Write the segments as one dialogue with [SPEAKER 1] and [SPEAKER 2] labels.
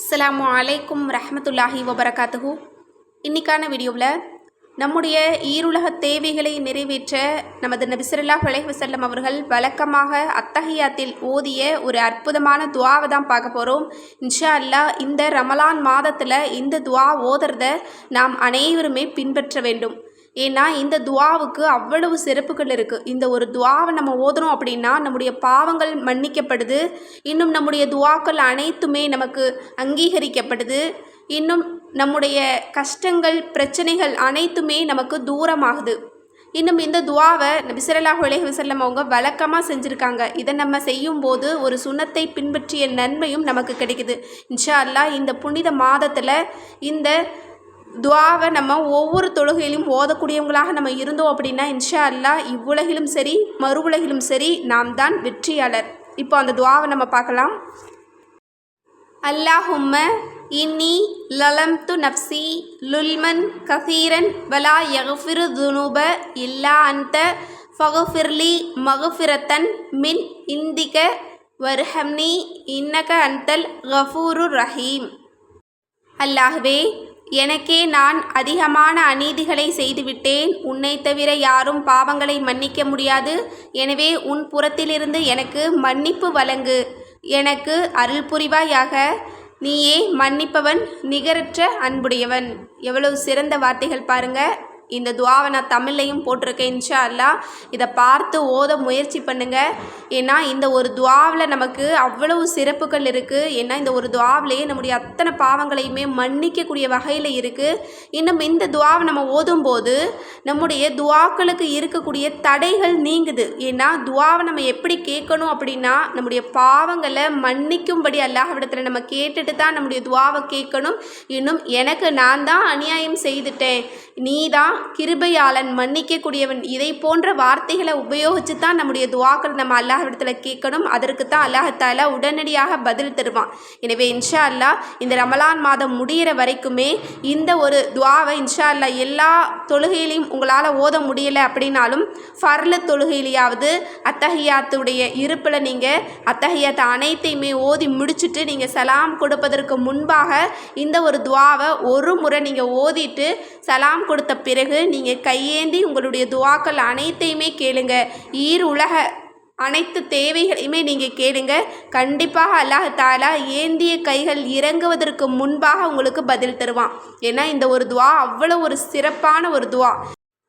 [SPEAKER 1] அஸ்ஸலாமு அலைக்கும் ரஹமத்துல்லாஹி வபரகாத்துஹூ. இன்னைக்கான வீடியோவில் நம்முடைய ஈருலக தேவைகளை நிறைவேற்ற நமது நபிசல்லாஹ் அலைஹி அவர்கள் வழக்கமாக அத்தஹியாத்தில் ஓதிய ஒரு அற்புதமான துவாவை தான் பார்க்க போகிறோம். இன்ஷா அல்லாஹ் இந்த ரமலான் மாதத்தில் இந்த துவா ஓதுறத நாம் அனைவருமே பின்பற்ற வேண்டும். ஏன்னா இந்த துவாவுக்கு அவ்வளவு சிறப்புகள் இருக்குது இந்த ஒரு துவாவை நம்ம ஓதுறோம் அப்படின்னா நம்முடைய பாவங்கள் மன்னிக்கப்படுது. இன்னும் நம்முடைய துவாக்கள் அனைத்துமே நமக்கு அங்கீகரிக்கப்படுது இன்னும் நம்முடைய கஷ்டங்கள் பிரச்சனைகள் அனைத்துமே நமக்கு தூரமாகுது. இன்னும் இந்த துவாவை விசரலா உலக விசல்லம் அவங்க வழக்கமாக செஞ்சுருக்காங்க. இதை நம்ம செய்யும்போது ஒரு சுண்ணத்தை பின்பற்றிய நன்மையும் நமக்கு கிடைக்குது. இன்ஷா அல்லாஹ் இந்த புனித மாதத்தில் இந்த துவாவை நம்ம ஒவ்வொரு தொழுகையிலும் ஓதக்கூடியவங்களாக நம்ம இருந்தோம் அப்படின்னா இன்ஷா அல்லாஹ் இவ்வுலகிலும் சரி மறு உலகிலும் சரி நாம் தான் வெற்றியாளர். இப்போ அந்த துவாவை நம்ம பார்க்கலாம். அல்லாஹும்ம இன்னி லலம்து நப்சி லுல்மன் கசீரன் வலா யகுஃபிரு துனுப இல்லா அந்த ஃபகுஃபிர்லி மகுஃபிரத்தன் மின் இந்திக வர்ஹம்னி இன்னக அந்தல் கஃபூரு ரஹீம். அல்லாஹ்வே எனக்கே நான் அதிகமான அநீதிகளை செய்துவிட்டேன். உன்னை தவிர யாரும் பாவங்களை மன்னிக்க முடியாது. எனவே உன் புறத்திலிருந்து எனக்கு மன்னிப்பு வழங்கு. எனக்கு அருள் புரிவாயாக. நீயே மன்னிப்பவன் நிகரற்ற அன்புடையவன். எவ்வளவு சிறந்த வார்த்தைகள் பாருங்கள் இந்த துவாவை நான் தமிழ்லையும் போட்டிருக்கேன் இன்ஷா அல்லா இதை பார்த்து ஓத முயற்சி பண்ணுங்கள் ஏன்னா இந்த ஒரு துவாவில் நமக்கு அவ்வளவு சிறப்புகள் இருக்குது ஏன்னா இந்த ஒரு துவாவிலேயே நம்முடைய அத்தனை பாவங்களையுமே மன்னிக்கக்கூடிய வகையில் இருக்குது இன்னும் இந்த துவாவை நம்ம ஓதும்போது நம்முடைய துவாக்களுக்கு இருக்கக்கூடிய தடைகள் நீங்குது. ஏன்னா துவாவை நம்ம எப்படி கேட்கணும் அப்படின்னா நம்முடைய பாவங்களை மன்னிக்கும்படி அல்லாஹ்விடத்தில் நம்ம கேட்டுட்டு தான் நம்முடைய துவாவை கேட்கணும். இன்னும் எனக்கு நான் தான் அநியாயம் செய்துட்டேன். நீ தான் கிருபையாளன் மன்னிக்கக்கூடியவன். இதை போன்ற வார்த்தைகளை உபயோகித்து தான் நம்முடைய துவாக்கள் நம்ம அல்லாஹ்விடத்தில் கேட்கணும். அதற்கு தான் அல்லாஹத்தாலா உடனடியாக பதில் தருவான். எனவே இன்ஷா அல்லாஹ் இந்த ரமலான் மாதம் முடிகிற வரைக்குமே இந்த ஒரு துவாவை இன்ஷா அல்லாஹ் எல்லா தொழுகையிலையும் உங்களால் ஓத முடியலை அப்படின்னாலும் ஃபர்ல தொழுகையிலையாவது அத்தகையாத்துடைய இருப்பில் நீங்கள் அத்தகையாத்த அனைத்தையுமே ஓதி முடிச்சுட்டு நீங்கள் சலாம் கொடுப்பதற்கு முன்பாக இந்த ஒரு துவாவை ஒரு முறை நீங்கள் ஓதிட்டு சலாம் கொடுத்த பிறகு நீங்கள் கையேந்தி உங்களுடைய துவாக்கள் அனைத்தையுமே கேளுங்க. ஈர் உலக அனைத்து தேவைகளையுமே நீங்கள் கேளுங்க. கண்டிப்பாக அல்லாஹ் தாலா ஏந்திய கைகள் இறங்குவதற்கு முன்பாக உங்களுக்கு பதில் தருவான். ஏன்னா இந்த ஒரு துவா அவ்வளோ ஒரு சிறப்பான ஒரு துவா.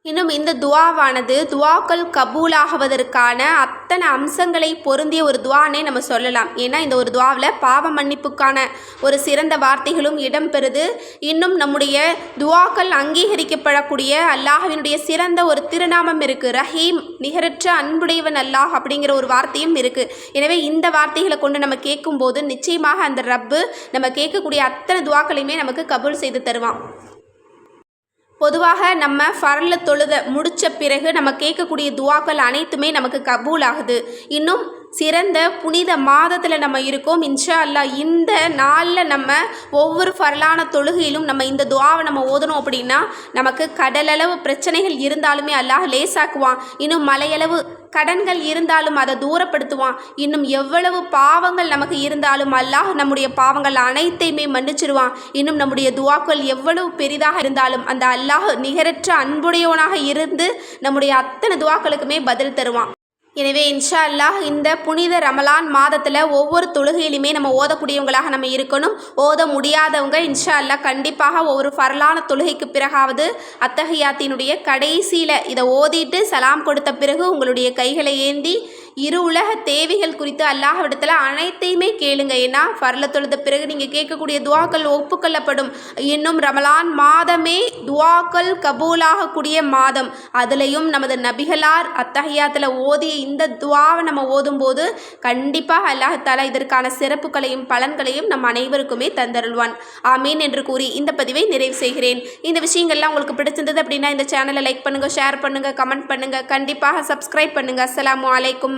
[SPEAKER 1] இன்னும் இந்த துவாவானது துவாக்கள் கபூலாகுவதற்கான அத்தனை அம்சங்களை பொருந்திய ஒரு துவானே நம்ம சொல்லலாம். ஏன்னா இந்த ஒரு துவாவில் பாவ மன்னிப்புக்கான ஒரு சிறந்த வார்த்தைகளும் இடம்பெறுது. இன்னும் நம்முடைய துவாக்கள் அங்கீகரிக்கப்படக்கூடிய அல்லாஹவினுடைய சிறந்த ஒரு திருநாமம் இருக்குது ரஹீம் நிகரற்ற அன்புடையவன் அல்லாஹ் அப்படிங்கிற ஒரு வார்த்தையும் இருக்குது எனவே இந்த வார்த்தைகளை கொண்டு நம்ம கேட்கும்போது நிச்சயமாக அந்த ரப்பு நம்ம கேட்கக்கூடிய அத்தனை துவாக்களையுமே நமக்கு கபூல் செய்து தருவான். பொதுவாக நம்ம ஃபரல தொழுத முடித்த பிறகு நம்ம கேட்கக்கூடிய துவாக்கள் அனைத்துமே நமக்கு கபூல் ஆகுது இன்னும் சிறந்த புனித மாதத்தில் நம்ம இருக்கோம். இன்ஷா அல்லாஹ் இந்த நாளில் நம்ம ஒவ்வொரு ஃபரலான தொழுகையிலும் நம்ம இந்த துவாவை நம்ம ஓதணும் அப்படின்னா நமக்கு கடலளவு பிரச்சனைகள் இருந்தாலுமே அல்லாஹ் லேசாக்குவான். இன்னும் மலையளவு கடன்கள் இருந்தாலும் அதை தூரப்படுத்துவான். இன்னும் எவ்வளவு பாவங்கள் நமக்கு இருந்தாலும் அல்லாஹ் நம்முடைய பாவங்கள் அனைத்தையுமே மன்னிச்சிருவான். இன்னும் நம்முடைய துவாக்கள் எவ்வளவு பெரிதாக இருந்தாலும் அந்த அல்லாஹ் நிகரற்ற அன்புடையவனாக இருந்து நம்முடைய அத்தனை துவாக்களுக்குமே பதில் தருவான். எனவே இன்ஷா அல்லாஹ் இந்த புனித ரமலான் மாதத்தில் ஒவ்வொரு தொழுகையிலுமே நம்ம ஓதக்கூடியவங்களாக நம்ம இருக்கணும். ஓத முடியாதவங்க இன்ஷா அல்லாஹ் கண்டிப்பாக ஒவ்வொரு ஃபரலான தொழுகைக்கு பிறகாவது அத்தகையாத்தினுடைய கடைசியில் இதை ஓதிட்டு சலாம் கொடுத்த பிறகு உங்களுடைய கைகளை ஏந்தி இரு உலக தேவைகள் குறித்து அல்லாஹ்விடத்தில் அனைத்தையுமே கேளுங்க. ஏன்னா ஃபர்ல தொழுத பிறகு நீங்கள் கேட்கக்கூடிய துவாக்கள் ஒப்புக்கொள்ளப்படும். இன்னும் ரமலான் மாதமே துவாக்கள் கபூலாகக்கூடிய மாதம். அதுலேயும் நமது நபிகளார் அத்தகையாத்தில் ஓதிய இந்த துவாவை நம்ம ஓதும்போது கண்டிப்பாக அல்லாஹாலா இதற்கான சிறப்புகளையும் பலன்களையும் நம் அனைவருக்குமே தந்தருள்வான். ஆமீன் என்று கூறி இந்த பதிவை நிறைவு செய்கிறேன். இந்த விஷயங்கள்லாம் உங்களுக்கு பிடிச்சிருந்தது அப்படின்னா இந்த சேனலை லைக் பண்ணுங்கள் ஷேர் பண்ணுங்கள் கமெண்ட் பண்ணுங்கள் கண்டிப்பாக சப்ஸ்கிரைப் பண்ணுங்கள் அஸ்லாம் அலைக்கும்.